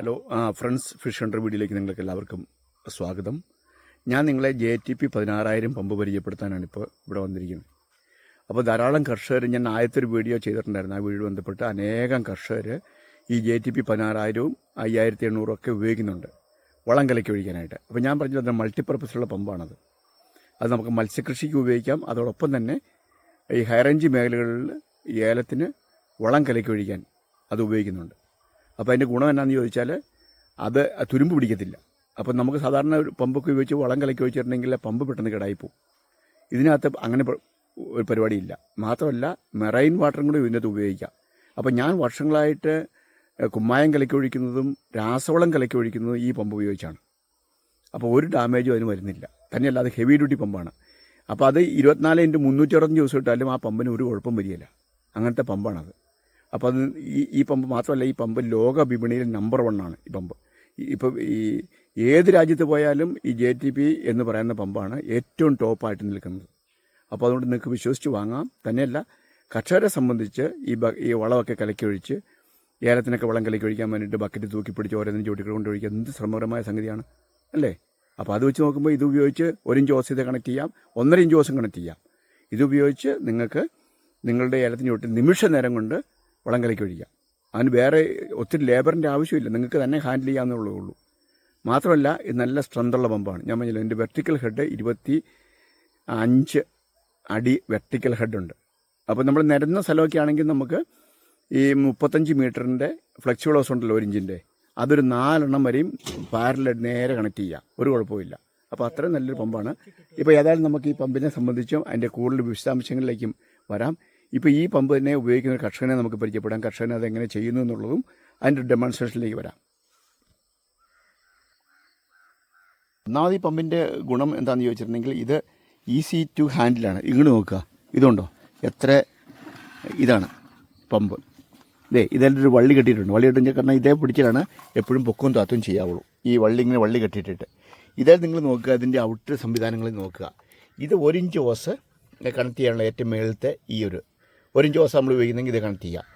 Hello friends fish Hunter വീഡിയോയിലേക്ക് നിങ്ങൾക്ക് എല്ലാവർക്കും സ്വാഗതം. ഞാൻ നിങ്ങളെ ജെ ടി പി പതിനാറായിരം പമ്പ് പരിചയപ്പെടുത്താനാണ് ഇപ്പോൾ ഇവിടെ വന്നിരിക്കുന്നത്. അപ്പോൾ ധാരാളം കർഷകർ ഞാൻ ആദ്യത്തെ ഒരു വീഡിയോ ചെയ്തിട്ടുണ്ടായിരുന്നു. ആ വീഡിയോ ബന്ധപ്പെട്ട് അനേകം കർഷകർ ഈ ജെ ടി പി പതിനാറായിരവും അയ്യായിരത്തി എണ്ണൂറും ഒക്കെ ഉപയോഗിക്കുന്നുണ്ട്. വളം കലക്കി ഒഴിക്കാനായിട്ട്. അപ്പോൾ ഞാൻ പറഞ്ഞത് മൾട്ടിപ്പർപ്പസുള്ള പമ്പാണത്. അത് നമുക്ക് മത്സ്യകൃഷിക്ക് ഉപയോഗിക്കാം. അതോടൊപ്പം തന്നെ ഈ ഹൈറേഞ്ച് മേഖലകളിൽ ഏലത്തിന് വളം കലക്കി ഒഴിക്കാൻ അത് ഉപയോഗിക്കുന്നുണ്ട്. അപ്പോൾ അതിന്റെ ഗുണം എന്നാന്ന് ചോദിച്ചാൽ അത് തുരുമ്പ് പിടിക്കത്തില്ല. അപ്പം നമുക്ക് സാധാരണ ഒരു പമ്പൊക്കെ ഉപയോഗിച്ച് വളം കലക്കി വെച്ചിട്ടുണ്ടെങ്കിൽ പമ്പ് പെട്ടെന്ന് കിടായിപ്പോവും ഇതിനകത്ത് അങ്ങനെ ഒരു പരിപാടിയില്ല. മാത്രമല്ല മെറൈൻ വാട്ടറും കൂടി ഇതിനകത്ത് ഉപയോഗിക്കാം. അപ്പോൾ ഞാൻ വർഷങ്ങളായിട്ട് കുമ്മായം കലക്കി ഒഴിക്കുന്നതും രാസവളം കലക്കി ഒഴിക്കുന്നതും ഈ പമ്പ് ഉപയോഗിച്ചാണ്. അപ്പോൾ ഒരു ഡാമേജും അതിന് വരുന്നില്ല. തന്നെയല്ല അത് ഹെവി ഡ്യൂട്ടി പമ്പാണ്. അപ്പോൾ അത് ഇരുപത്തിനാല് ഇന്റു മുന്നൂറ്റി അറുപത്തഞ്ച് ദിവസം ഇട്ടാലും ആ പമ്പിന് ഒരു കുഴപ്പം വരികയില്ല. അങ്ങനത്തെ പമ്പാണത്. അപ്പോൾ അത് ഈ ഈ പമ്പ് മാത്രമല്ല ഈ പമ്പ് ലോക വിപണിയിൽ നമ്പർ വണ്ണാണ് ഈ പമ്പ്. ഇപ്പം ഈ ഏത് രാജ്യത്ത് പോയാലും ഈ ജെ ടി പി എന്ന് പറയുന്ന പമ്പാണ് ഏറ്റവും ടോപ്പായിട്ട് നിൽക്കുന്നത്. അപ്പോൾ അതുകൊണ്ട് നിങ്ങൾക്ക് വിശ്വസിച്ച് വാങ്ങാം. തന്നെയല്ല കർഷകരെ സംബന്ധിച്ച് ഈ ഈ വളമൊക്കെ കലക്കി ഒഴിച്ച് ഏലത്തിനൊക്കെ വളം കലക്കി ഒഴിക്കാൻ വേണ്ടിയിട്ട് ബക്കറ്റ് തൂക്കി പിടിച്ച് ഓരോന്നും ചോട്ടികൾ കൊണ്ട് ഒഴിക്കുക എന്ത് ശ്രമകരമായ സംഗതിയാണ് അല്ലേ? അപ്പോൾ അത് വെച്ച് നോക്കുമ്പോൾ ഇത് ഉപയോഗിച്ച് ഒരു ഇഞ്ച് ഓസ് കണക്ട് ചെയ്യാം ഒന്നര ഇഞ്ച് ഓസും കണക്ട് ചെയ്യാം. ഇത് ഉപയോഗിച്ച് നിങ്ങൾക്ക് നിങ്ങളുടെ ഏലത്തിന് ചോട്ടിൽ നിമിഷ നേരം കൊണ്ട് വളം കലക്കി ഒഴിക്കാം. അതിന് വേറെ ഒത്തിരി ലേബറിന്റെ ആവശ്യമില്ല. നിങ്ങൾക്ക് തന്നെ ഹാൻഡിൽ ചെയ്യാമെന്നുള്ളതേ ഉള്ളൂ. മാത്രമല്ല ഇത് നല്ല സ്ട്രെങ്തുള്ള പമ്പാണ്. ഞാൻ പറഞ്ഞില്ല എന്റെ വെർട്ടിക്കൽ ഹെഡ് ഇരുപത്തി അഞ്ച് അടി വെർട്ടിക്കൽ ഹെഡുണ്ട് അപ്പോൾ നമ്മൾ നിരന്ന സ്ഥലമൊക്കെ ആണെങ്കിൽ നമുക്ക് ഈ മുപ്പത്തഞ്ച് മീറ്ററിന്റെ ഫ്ലെക്സിബിളോസ് ഉണ്ടല്ലോ ഒരു ഇഞ്ചിന്റെ അതൊരു നാലെണ്ണം വരെയും പാരലായിട്ട് നേരെ കണക്ട് ചെയ്യാം. ഒരു കുഴപ്പമില്ല അപ്പോൾ അത്രയും നല്ലൊരു പമ്പാണ്. ഇപ്പോൾ ഏതായാലും നമുക്ക് ഈ പമ്പിനെ സംബന്ധിച്ചും അതിന്റെ കൂടുതൽ വിശദാംശങ്ങളിലേക്കും വരാം. ഇപ്പോൾ ഈ പമ്പ് തന്നെ ഉപയോഗിക്കുന്ന ഒരു കർഷകനെ നമുക്ക് പരിചയപ്പെടാം. കർഷകൻ അതെങ്ങനെ ചെയ്യുന്നു എന്നുള്ളതും അതിന്റെ ഡെമോൺസ്ട്രേഷനിലേക്ക് വരാം. ഒന്നാമത് ഈ പമ്പിന്റെ ഗുണം എന്താണെന്ന് ചോദിച്ചിട്ടുണ്ടെങ്കിൽ ഇത് ഈസി ടു ഹാൻഡിലാണ് ഇങ്ങോട്ട് നോക്കുക. ഇതുണ്ടോ? എത്ര ഇതാണ് പമ്പ്? ഇതേ ഇതിന്റെ ഒരു വള്ളി കെട്ടിയിട്ടുണ്ട്. വള്ളി കെട്ടി കാരണം ഇതേ പിടിച്ചിലാണ് എപ്പോഴും പൊക്കവും താത്തും ചെയ്യാവുള്ളൂ. ഈ വള്ളി ഇങ്ങനെ വള്ളി കെട്ടിയിട്ടിട്ട്. ഇതേ നിങ്ങൾ നോക്കുക. അതിന്റെ ഔട്ടർ സംവിധാനങ്ങളിൽ നോക്കുക. ഇത് ഒരു ഇഞ്ച് ഓസ് കണക്ട് ചെയ്യാനുള്ള ഏറ്റവും മേളത്തെ ഈ ഒരു ഒരു ഇഞ്ച് ഓസ് നമ്മൾ ഉപയോഗിക്കുന്നെങ്കിൽ ഇത് കണക്ട് ചെയ്യുക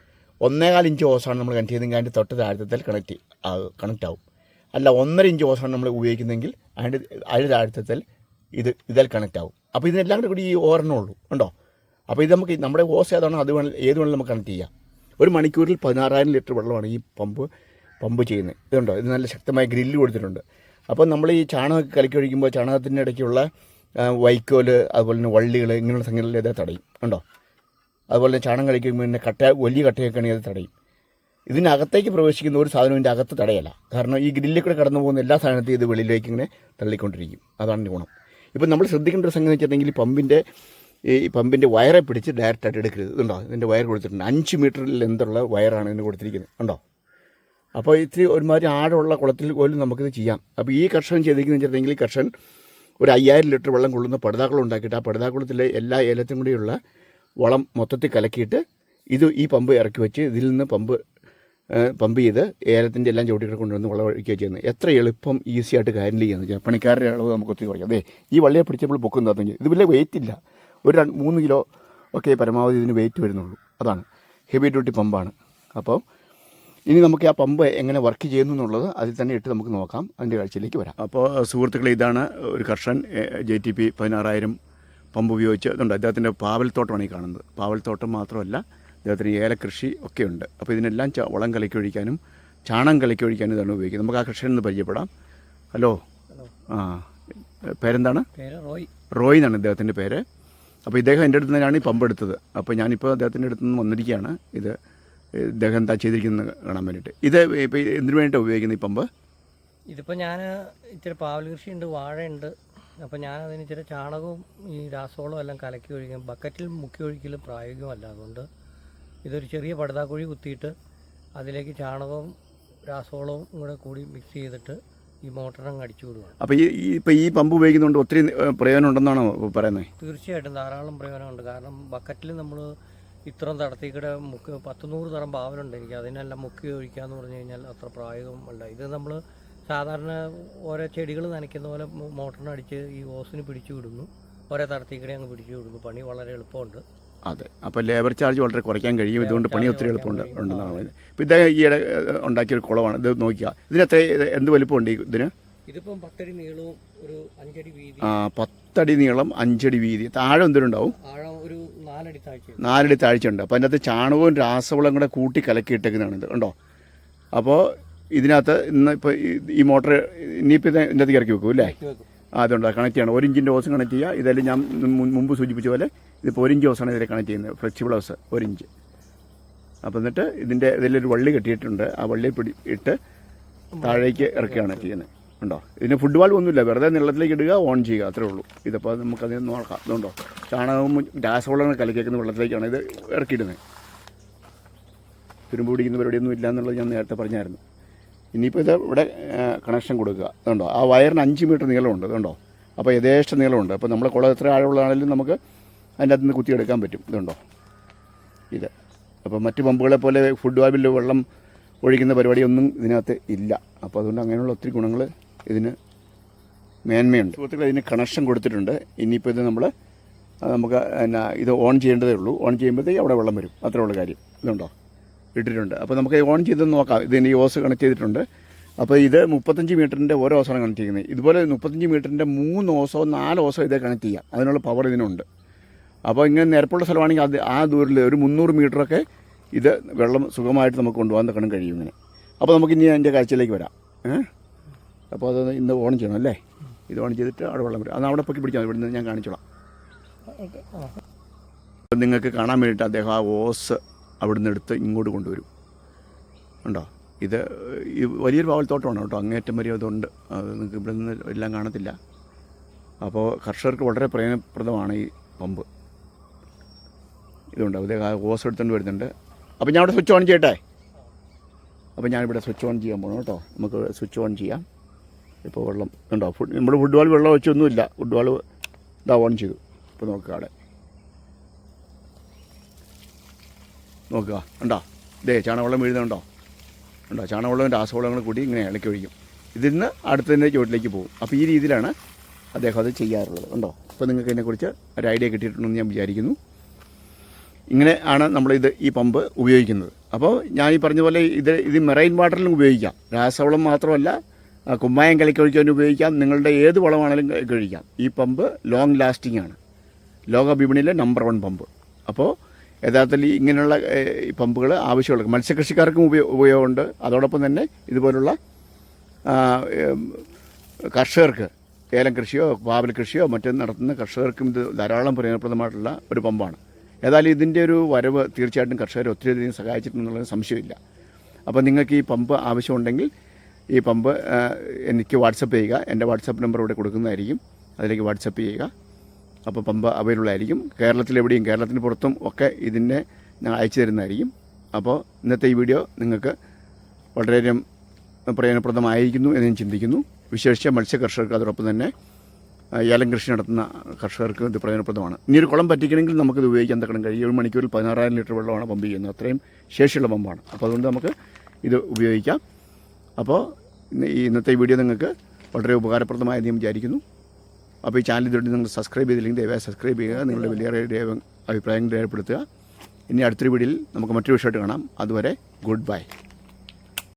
ഒന്നേകാൽ ഇഞ്ച് ഓസാണ് നമ്മൾ കണക്ട് ചെയ്യുന്നെങ്കിൽ അതിന്റെ തൊട്ട് താഴ്ത്തത്തിൽ കണക്ട് കണക്റ്റ് ആവും. അല്ല ഒന്നര ഇഞ്ച് ഓസാണ് നമ്മൾ ഉപയോഗിക്കുന്നെങ്കിൽ അതിന്റെ അതിന്റെ താഴ്ത്തത്തിൽ ഇത് ഇതിൽ കണക്റ്റ് ആവും. അപ്പോൾ ഇതിനെല്ലാം കൂടി ഈ ഓരെണ്ണേ ഉള്ളൂ. ഉണ്ടോ അപ്പോൾ ഇത് നമുക്ക് നമ്മുടെ ഓസ് ഏതാണോ അത് വേണം ഏത് വേണമെങ്കിലും നമുക്ക് കണക്ട് ചെയ്യാം. ഒരു മണിക്കൂറിൽ പതിനാറായിരം ലിറ്റർ വെള്ളമാണ് ഈ പമ്പ് പമ്പ് ചെയ്യുന്നത്. ഇതുണ്ടോ ഇത് നല്ല ശക്തമായ ഗ്രില്ല് കൊടുത്തിട്ടുണ്ട്. അപ്പോൾ നമ്മൾ ഈ ചാണകമൊക്കെ കലക്കി ഒഴിക്കുമ്പോൾ ചാണകത്തിന്റെ ഇടയ്ക്കുള്ള വൈക്കോൽ അതുപോലെ തന്നെ വള്ളികൾ ഇങ്ങനെയുള്ള സംഗതികളിൽ ഇത് തടയും. ഉണ്ടോ അതുപോലെ ചാണം ചാണകം കളിക്കുമ്പോൾ പിന്നെ കട്ട വലിയ കട്ടയൊക്കെ ആണെങ്കിൽ അത് തടയും. ഇതിനകത്തേക്ക് പ്രവേശിക്കുന്ന ഒരു സാധനവും ഇതിന്റെ അകത്ത് തടയല്ല. കാരണം ഈ ഗ്രില്ലിൽ കൂടെ കടന്നു പോകുന്ന എല്ലാ സാധനത്തെയും ഇത് വെളിയിലേക്ക് ഇങ്ങനെ തള്ളിക്കൊണ്ടിരിക്കും. അതാണ് ഗുണം. ഇപ്പം നമ്മൾ ശ്രദ്ധിക്കേണ്ട ഒരു സംഗതി വെച്ചിട്ടുണ്ടെങ്കിൽ പമ്പിന്റെ ഈ പമ്പിന്റെ വയറെ പിടിച്ച് ഡയറക്റ്റായിട്ട് എടുക്കരുത്. ഇതുണ്ടോ? ഇതിന്റെ വയർ കൊടുത്തിട്ടുണ്ട്. അഞ്ച് മീറ്ററിൽ എന്തുള്ള വയറാണ് ഇതിന് കൊടുത്തിരിക്കുന്നത്. ഉണ്ടോ? അപ്പോൾ ഇത്തിരി ഒരുമാതിരി ആഴമുള്ള കുളത്തിൽ പോലും നമുക്കിത് ചെയ്യാം. അപ്പോൾ ഈ കർഷകൻ ചെയ്തിരിക്കുന്നത് വെച്ചിട്ടുണ്ടെങ്കിൽ കർഷകൻ ഒരു അയ്യായിരം ലിറ്റർ വെള്ളം കൊള്ളുന്ന പടുതാക്കുളം ഉണ്ടാക്കിയിട്ട് ആ പടുതാക്കുളത്തിലെ എല്ലാ ഏലത്തും കൂടിയുള്ള വളം മൊത്തത്തിൽ കലക്കിയിട്ട് ഇത് ഈ പമ്പ് ഇറക്കി വെച്ച് ഇതിൽ നിന്ന് പമ്പ് പമ്പ് ചെയ്ത് ഏലത്തിന്റെ എല്ലാം ചവിട്ടികൾ കൊണ്ടുവന്ന് വളം ഒഴിക്കുക ചെയ്യുന്നത്. എത്ര എളുപ്പം ഈസി ആയിട്ട് ഹാൻഡിൽ ചെയ്യുന്നത്. പണിക്കാരുടെ അളവ് നമുക്ക് ഒത്തിരി കുറയ്ക്കാം അതെ ഈ വള്ളിയെ പിടിച്ചപ്പോൾ പൊക്കും താത്തും ഇത് വലിയ വെയിറ്റ് ഇല്ല. ഒരു രണ്ട് മൂന്ന് കിലോ ഒക്കെ പരമാവധി ഇതിന് വെയിറ്റ് വരുന്നുള്ളൂ. അതാണ്. ഹെവി ഡ്യൂട്ടി പമ്പാണ്. അപ്പോൾ ഇനി നമുക്ക് ആ പമ്പ് എങ്ങനെ വർക്ക് ചെയ്യുന്നു എന്നുള്ളത് അതിൽ തന്നെ ഇട്ട് നമുക്ക് നോക്കാം. അതിന്റെ കാഴ്ചയിലേക്ക് വരാം. അപ്പോൾ സുഹൃത്തുക്കളെ ഇതാണ് ഒരു കർഷൻ ജെ ടി പി പതിനാറായിരം പമ്പ് ഉപയോഗിച്ച് ഇതുണ്ട്. അദ്ദേഹത്തിന്റെ പാവൽത്തോട്ടമാണ് ഈ കാണുന്നത്. പാവൽത്തോട്ടം മാത്രമല്ല അദ്ദേഹത്തിന് ഏലക്കൃഷി ഒക്കെ ഉണ്ട് അപ്പോൾ ഇതിനെല്ലാം ച- വളം കലക്കി ഒഴിക്കാനും ചാണകം കലക്കി ഒഴിക്കാനും ഇതാണ് ഉപയോഗിക്കുന്നത്. നമുക്ക് ആ കൃഷി ഒന്ന് പരിചയപ്പെടാം. ഹലോ. ആ പേരെന്താണ്? പേര് റോയ്. റോയ് എന്നാണ് ഇദ്ദേഹത്തിന്റെ പേര്. അപ്പോൾ ഇദ്ദേഹം എന്റെ അടുത്ത് നിന്നാണ് ഈ പമ്പ് എടുത്തത്. അപ്പോൾ ഞാനിപ്പോൾ അദ്ദേഹത്തിന്റെ അടുത്ത് നിന്ന് വന്നിരിക്കുകയാണ്. ഇത് ഇദ്ദേഹം എന്താ ചെയ്തിരിക്കുന്നത് കാണാൻ വേണ്ടിയിട്ട്. ഇത് ഇപ്പോൾ എന്തിനു വേണ്ടിയിട്ടാണ് ഉപയോഗിക്കുന്നത് ഈ പമ്പ്? ഇതിപ്പോൾ ഞാൻ ഇച്ചിരി പാവൽ കൃഷിയുണ്ട് വാഴയുണ്ട്. അപ്പോൾ ഞാനതിന് ഇച്ചിരി ചാണകവും ഈ രാസവളവും എല്ലാം കലക്കി ഒഴിക്കും. ബക്കറ്റിൽ മുക്കി ഒഴിക്കൽ പ്രായോഗികമല്ല. അതുകൊണ്ട് ഇതൊരു ചെറിയ പടുതാക്കുഴി കുത്തിയിട്ട് അതിലേക്ക് ചാണകവും രാസവളവും കൂടെ കൂടി മിക്സ് ചെയ്തിട്ട് ഈ മോട്ടറിനങ്ങ് അടിച്ചു വിടുകയാണ് അപ്പോൾ ഈ ഇപ്പോൾ ഈ പമ്പ് ഉപയോഗിക്കുന്നുണ്ട് ഒത്തിരി പ്രയോജനം ഉണ്ടെന്നാണ് പറയുന്നത്? തീർച്ചയായിട്ടും ധാരാളം പ്രയോജനമുണ്ട്. കാരണം ബക്കറ്റിൽ നമ്മൾ ഇത്രയും തടത്തിക്കൂടെ മുക്ക് പത്ത് നൂറ് തരം പാവലുണ്ട്. എനിക്ക് അതിനെല്ലാം മുക്കി ഒഴിക്കുക എന്ന് പറഞ്ഞു കഴിഞ്ഞാൽ അത്ര പ്രായോഗികമല്ല. ഇത് നമ്മൾ സാധാരണ ഓരോ ചെടികൾ നനയ്ക്കുന്ന പോലെ മോട്ടറിനടിച്ച് ഈ ഓസിന് പിടിച്ചു വിടുന്നു. ഓരോ തടത്തിക്കൂടെ അങ്ങ് പിടിച്ചു വിടുന്നു. പണി വളരെ എളുപ്പമുണ്ട്. അതെ. അപ്പോൾ ലേബർ ചാർജ് വളരെ കുറയ്ക്കാൻ കഴിയും. ഇതുകൊണ്ട് പണി ഒത്തിരി എളുപ്പമുണ്ട് ഉണ്ടെന്നാണ് പറയുന്നത്. ഇപ്പോൾ ഇദ്ദേഹം ഈയിടെ ഉണ്ടാക്കിയൊരു കുളമാണ്. ഇത് നോക്കിയാ. ഇതിനത്ര എന്ത് വലിപ്പമുണ്ട് ഇതിന്? ഇതിപ്പം പത്തടി നീളവും ഒരു അഞ്ചടി വീതി. ആ, പത്തടി നീളം അഞ്ചടി വീതി. താഴെ എന്തെങ്കിലും ഉണ്ടാവും? ഒരു നാലടി താഴ്ച. നാലടി താഴ്ചയുണ്ട് അപ്പോൾ അതിനകത്ത് ചാണകവും രാസവളം കൂടെ കൂട്ടി കലക്കിയിട്ടേക്കുന്നതാണ് ഇത്. ഉണ്ടോ? അപ്പോൾ ഇതിനകത്ത് ഇന്ന് ഇപ്പോൾ ഈ മോട്ടർ ഇനിയിപ്പോൾ ഇത് ഇതിന്റെ അകത്ത് ഇറക്കി വെക്കും. അല്ലേ അതുകൊണ്ട് കണക്ട് ചെയ്യണം. ഒരു ഇഞ്ചിന്റെ ഹോസ് കണക്ട് ചെയ്യുക. ഇതെല്ലാം ഞാൻ മുമ്പ് സൂചിപ്പിച്ച പോലെ ഇതിപ്പോൾ ഒരു ഇഞ്ച് ഹോസാണ് ഇതിൽ കണക്ട് ചെയ്യുന്നത്. ഫ്ലെക്സിബിൾ ഓസ് ഒരു ഇഞ്ച്. അപ്പോൾ എന്നിട്ട് ഇതിന്റെ ഇതിലൊരു വള്ളി കെട്ടിയിട്ടുണ്ട്. ആ വള്ളി പിടി ഇട്ട് താഴേക്ക് ഇറക്കുകയാണ് ചെയ്യുന്നത്. ഉണ്ടോ? ഇതിന് ഫുട്ബോൾ ഒന്നുമില്ല. വെറുതെ നീളത്തിലേക്ക് ഇടുക ഓൺ ചെയ്യുക. അത്രേ ഉള്ളൂ. ഇതിപ്പോൾ നമുക്കത് നോക്കാം. അതുകൊണ്ടോ ചാണകവും രാസവളങ്ങൾ കലക്കിയേക്കുന്ന വെള്ളത്തിലേക്കാണ് ഇത് ഇറക്കിയിടുന്നത്. തുരുമ്പ് പിടിക്കുന്ന പരിപാടിയൊന്നും ഇല്ല എന്നുള്ളത് ഞാൻ നേരത്തെ പറഞ്ഞായിരുന്നു. ഇനിയിപ്പോൾ ഇത് ഇവിടെ കണക്ഷൻ കൊടുക്കുക. അതുണ്ടോ ആ വയറിന് അഞ്ച് മീറ്റർ നീളമുണ്ട്. അതുണ്ടോ അപ്പോൾ യഥേഷ്ട നീളമുണ്ട്. അപ്പോൾ നമ്മളെ കുളം എത്ര ആഴമുള്ളതാണെങ്കിലും നമുക്ക് അതിന്റെ അകത്ത് നിന്ന് കുത്തിയെടുക്കാൻ പറ്റും. ഇതുണ്ടോ? ഇത്. അപ്പോൾ മറ്റ് പമ്പുകളെ പോലെ ഫുഡ് വാബിൽ വെള്ളം ഒഴിക്കുന്ന പരിപാടിയൊന്നും ഇതിനകത്ത് ഇല്ല. അപ്പോൾ അതുകൊണ്ട് അങ്ങനെയുള്ള ഒത്തിരി ഗുണങ്ങൾ ഇതിന് മേന്മയുണ്ട്. സുഹൃത്തുക്കൾ ഇതിന് കണക്ഷൻ കൊടുത്തിട്ടുണ്ട്. ഇനിയിപ്പോൾ ഇത് നമ്മൾ നമുക്ക് എന്നാ ഇത് ഓൺ ചെയ്യേണ്ടതേ ഉള്ളൂ. ഓൺ ചെയ്യുമ്പോഴത്തേക്ക് അവിടെ വെള്ളം വരും. അത്രയുള്ള കാര്യം. ഇതുണ്ടോ? ഇട്ടിട്ടുണ്ട്. അപ്പോൾ നമുക്ക് ഓൺ ചെയ്ത് നോക്കാം. ഇതിന് ഈ ഓസ് കണക്ട് ചെയ്തിട്ടുണ്ട്. അപ്പോൾ ഇത് മുപ്പത്തഞ്ച് മീറ്ററിന്റെ ഓരോ ഓസാണ് കണക്ട് ചെയ്യുന്നത്. ഇതുപോലെ മുപ്പത്തഞ്ച് മീറ്ററിന്റെ മൂന്ന് ഓസോ നാല് ഓസോ ഇതേ കണക്ട് ചെയ്യാം. അതിനുള്ള പവർ ഇതിനുണ്ട്. അപ്പോൾ ഇങ്ങനെ നിരപ്പുള്ള സ്ഥലമാണെങ്കിൽ അത് ആ ദൂരത്തിൽ ഒരു മുന്നൂറ് മീറ്ററൊക്കെ ഇത് വെള്ളം സുഖമായിട്ട് നമുക്ക് കൊണ്ടുപോകാൻ തക്കണം കഴിയും ഇങ്ങനെ അപ്പോൾ നമുക്ക് ഇനി അതിന്റെ കാഴ്ചയിലേക്ക് വരാം. ഏഹ് അപ്പോൾ അത് ഇന്ന് ഓൺ ചെയ്യണം അല്ലേ? ഇത് ഓൺ ചെയ്തിട്ട് അവിടെ വെള്ളം വരും. അത് അവിടെ പൊക്കി പിടിച്ചാൽ ഇവിടുന്ന് ഞാൻ കാണിച്ചോളാം. നിങ്ങൾക്ക് കാണാൻ വേണ്ടിയിട്ട് അദ്ദേഹം ആ ഓസ് അവിടുന്ന് എടുത്ത് ഇങ്ങോട്ട് കൊണ്ടുവരും. ഉണ്ടോ? ഇത് വലിയൊരു പാവൽത്തോട്ടമാണ് കേട്ടോ. അങ്ങേറ്റം വരെ അതുണ്ട്. അത് നിങ്ങൾക്ക് ഇവിടെ നിന്ന് എല്ലാം കാണത്തില്ല. അപ്പോൾ കർഷകർക്ക് വളരെ പ്രയോജനപ്രദമാണ് ഈ പമ്പ്. ഇതുണ്ട്. അതേ ഓസ് എടുത്തുകൊണ്ട് വരുന്നുണ്ട്. അപ്പോൾ ഞാൻ ഇവിടെ സ്വിച്ച് ഓൺ ചെയ്യട്ടെ? അപ്പോൾ ഞാനിവിടെ സ്വിച്ച് ഓൺ ചെയ്യാൻ പോകണം കേട്ടോ. നമുക്ക് സ്വിച്ച് ഓൺ ചെയ്യാം. ഇപ്പോൾ വെള്ളം ഉണ്ടോ ഫുഡ് നമ്മുടെ ഫുഡ് വാൾ വെള്ളം വെച്ചൊന്നുമില്ല. ഫുഡ് വാൾ ഇതാ ഓൺ ചെയ്തു. ഇപ്പോൾ നോക്കുക അവിടെ. നോക്കുക. ഉണ്ടോ ഇതേ ചാണകവെള്ളം വീഴുന്നുണ്ടോ? ഉണ്ടോ ചാണകവെള്ളം രാസവളങ്ങൾ കൂടി ഇങ്ങനെ ഇളക്കി ഒഴിക്കും. ഇതിൽ നിന്ന് അടുത്തതിന്റെ ചുവട്ടിലേക്ക് പോകും. അപ്പോൾ ഈ രീതിയിലാണ് അദ്ദേഹം അത് ചെയ്യാറുള്ളത്. ഉണ്ടോ അപ്പോൾ നിങ്ങൾക്ക് ഇതിനെക്കുറിച്ച് ഒരു ഐഡിയ കിട്ടിയിട്ടുണ്ടെന്ന് ഞാൻ വിചാരിക്കുന്നു. ഇങ്ങനെ ആണ് നമ്മളിത് ഈ പമ്പ് ഉപയോഗിക്കുന്നത്. അപ്പോൾ ഞാൻ ഈ പറഞ്ഞ പോലെ ഇത് ഇത് മെറൈൻ വാട്ടറിലും ഉപയോഗിക്കാം. രാസവളം മാത്രമല്ല കുമ്മായം കലക്കി ഒഴിക്കാൻ ഉപയോഗിക്കാം. നിങ്ങളുടെ ഏത് വളമാണെങ്കിലും കഴിക്കാം. ഈ പമ്പ് ലോങ് ലാസ്റ്റിംഗ് ആണ്. ലോക വിപണിയിലെ നമ്പർ വൺ പമ്പ്. അപ്പോൾ യഥാർത്ഥത്തിൽ ഇങ്ങനെയുള്ള പമ്പുകൾ ആവശ്യമുള്ള മത്സ്യകൃഷിക്കാർക്കും ഉപയോ ഉപയോഗമുണ്ട്. അതോടൊപ്പം തന്നെ ഇതുപോലുള്ള കർഷകർക്ക് ഏലം കൃഷിയോ പാവൽ കൃഷിയോ മറ്റും നടത്തുന്ന കർഷകർക്കും ഇത് ധാരാളം പ്രയോജനപ്രദമായിട്ടുള്ള ഒരു പമ്പാണ്. ഏതായാലും ഇതിന്റെ ഒരു വരവ് തീർച്ചയായിട്ടും കർഷകരെ ഒത്തിരി അധികം സഹായിച്ചിട്ടുണ്ടെന്നുള്ള സംശയമില്ല. അപ്പോൾ നിങ്ങൾക്ക് ഈ പമ്പ് ആവശ്യമുണ്ടെങ്കിൽ ഈ പമ്പ് എനിക്ക് വാട്സപ്പ് ചെയ്യുക. എന്റെ വാട്സപ്പ് നമ്പർ ഇവിടെ കൊടുക്കുന്നതായിരിക്കും. അതിലേക്ക് വാട്സപ്പ് ചെയ്യുക. അപ്പോൾ പമ്പ അവൈലബിൾ ആയിരിക്കും കേരളത്തിലെവിടെയും കേരളത്തിന് പുറത്തും ഒക്കെ ഇതിനെ ഞങ്ങൾ അയച്ചു തരുന്നതായിരിക്കും. അപ്പോൾ ഇന്നത്തെ ഈ വീഡിയോ നിങ്ങൾക്ക് വളരെയധികം പ്രയോജനപ്രദമായിരിക്കുന്നു എന്ന് ഞാൻ ചിന്തിക്കുന്നു. വിശേഷിച്ച മത്സ്യ കർഷകർക്ക് അതോടൊപ്പം തന്നെ ഏലം കൃഷി നടത്തുന്ന കർഷകർക്ക് ഇത് പ്രയോജനപ്രദമാണ്. ഇനി ഒരു കുളം പറ്റിക്കണമെങ്കിൽ നമുക്കിത് ഉപയോഗിക്കാൻ തക്കണം. കഴിയും ഒരു മണിക്കൂറിൽ പതിനാറായിരം ലിറ്റർ വെള്ളമാണ് പമ്പ് ചെയ്യുന്നത്. അത്രയും ശേഷിയുള്ള പമ്പാണ്. അപ്പോൾ അതുകൊണ്ട് നമുക്ക് ഇത് ഉപയോഗിക്കാം. അപ്പോൾ ഇന്നത്തെ വീഡിയോ നിങ്ങൾക്ക് വളരെ ഉപകാരപ്രദമായെന്ന് ഞാൻ വിചാരിക്കുന്നു. അപ്പോൾ ഈ ചാനൽ ഇതുകൊണ്ട് നിങ്ങൾ സബ്സ്ക്രൈബ് ചെയ്തില്ലെങ്കിൽ ദയവായി സബ്സ്ക്രൈബ് ചെയ്യുക. നിങ്ങളുടെ വലിയ അഭിപ്രായങ്ങൾ രേഖപ്പെടുത്തുക. ഇനി അടുത്തൊരു വീഡിയോയിൽ നമുക്ക് മറ്റൊരു വിഷയമായിട്ട് കാണാം. അതുവരെ ഗുഡ് ബൈ